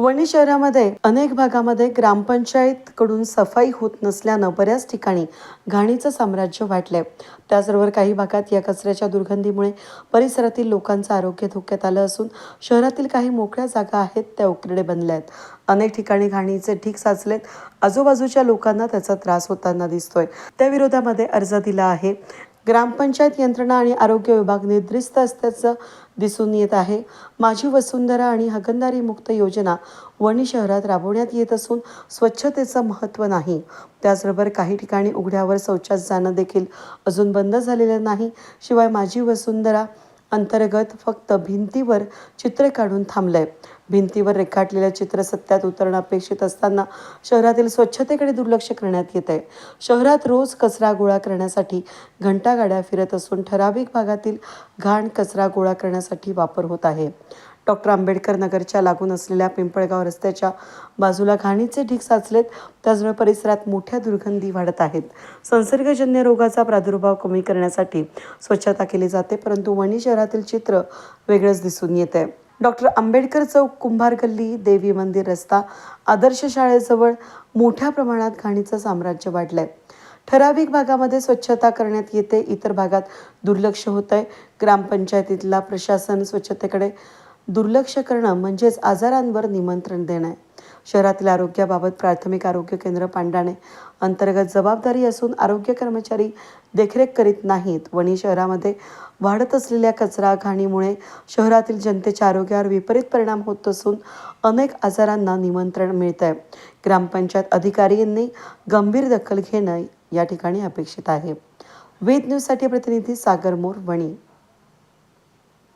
वणी शहरामध्ये अनेक भागामध्ये ग्रामपंचायत कडून सफाई होत नसल्यानं बऱ्याच ठिकाणी घाणीचं साम्राज्य वाटलंय त्याचबरोबर काही भागात या कचऱ्याच्या दुर्गंधीमुळे परिसरातील लोकांचं आरोग्य धोक्यात आलं असून शहरातील काही मोकळ्या जागा आहेत त्या उकरडे बनल्या आहेत अनेक ठिकाणी घाणीचे ढीक साचलेत. आजूबाजूच्या लोकांना त्याचा त्रास होताना दिसतोय. त्या विरोधामध्ये अर्ज दिला आहे. ग्रामपंचायत यंत्रणा आणि आरोग्य विभाग निद्रिस्त असल्याचं दिसून येत आहे. माझी वसुंधरा आणि हगंदारी मुक्त योजना वणी शहरात राबवण्यात येत असून स्वच्छतेचं महत्त्व नाही. त्याचबरोबर काही ठिकाणी उघड्यावर शौचास जाणं देखील अजून बंद झालेलं नाही. शिवाय माझी वसुंधरा अंतर्गत फक्त भिंतीवर चित्र काढून थांबलंय. भिंतीवर रेखाटलेलं चित्र सत्यात उतरणं अपेक्षित असताना शहरातील स्वच्छतेकडे दुर्लक्ष करण्यात येत आहे शहरात रोज कचरा गोळा करण्यासाठी घंटागाड्या फिरत असून ठराविक भागातील घाण कचरा गोळा करण्यासाठी वापर होत आहे. डॉक्टर आंबेडकर नगरच्या लागून असलेल्या पिंपळगाव रस्त्याच्या बाजूला घाणीचे ढीक साचलेत. त्याचमुळे परिसरात मोठ्या दुर्गंधी वाढत आहेत. संसर्गजन्य रोगाचा प्रादुर्भाव कमी करण्यासाठी स्वच्छता केली जाते परंतु वणी शहरातील चित्र वेगळंच दिसून येत आहे डॉक्टर आंबेडकर चौक कुंभार गल्ली देवी मंदिर रस्ता आदर्श शाळेजवळ मोठ्या प्रमाणात घाणीचं साम्राज्य वाढलंय. ठराविक भागामध्ये स्वच्छता करण्यात येते इतर भागात दुर्लक्ष होत आहे ग्रामपंचायतीतला प्रशासन स्वच्छतेकडे दुर्लक्ष करणं म्हणजेच आजारांवर निमंत्रण देणं. आहे शहरातील आरोग्याबाबत प्राथमिक आरोग्य केंद्र पांडाणे अंतर्गत जबाबदारी असून आरोग्य कर्मचारी देखरेख करीत नाहीत. वणी शहरामध्ये वाढत असलेल्या कचरा घाणीमुळे शहरातील जनतेच्या आरोग्यावर विपरीत परिणाम होत असून अनेक आजारांना निमंत्रण मिळत आहे ग्रामपंचायत अधिकाऱ्यांनी गंभीर दखल घेणं या ठिकाणी अपेक्षित आहे. वेद न्यूजसाठी प्रतिनिधी सागर मोर वणी.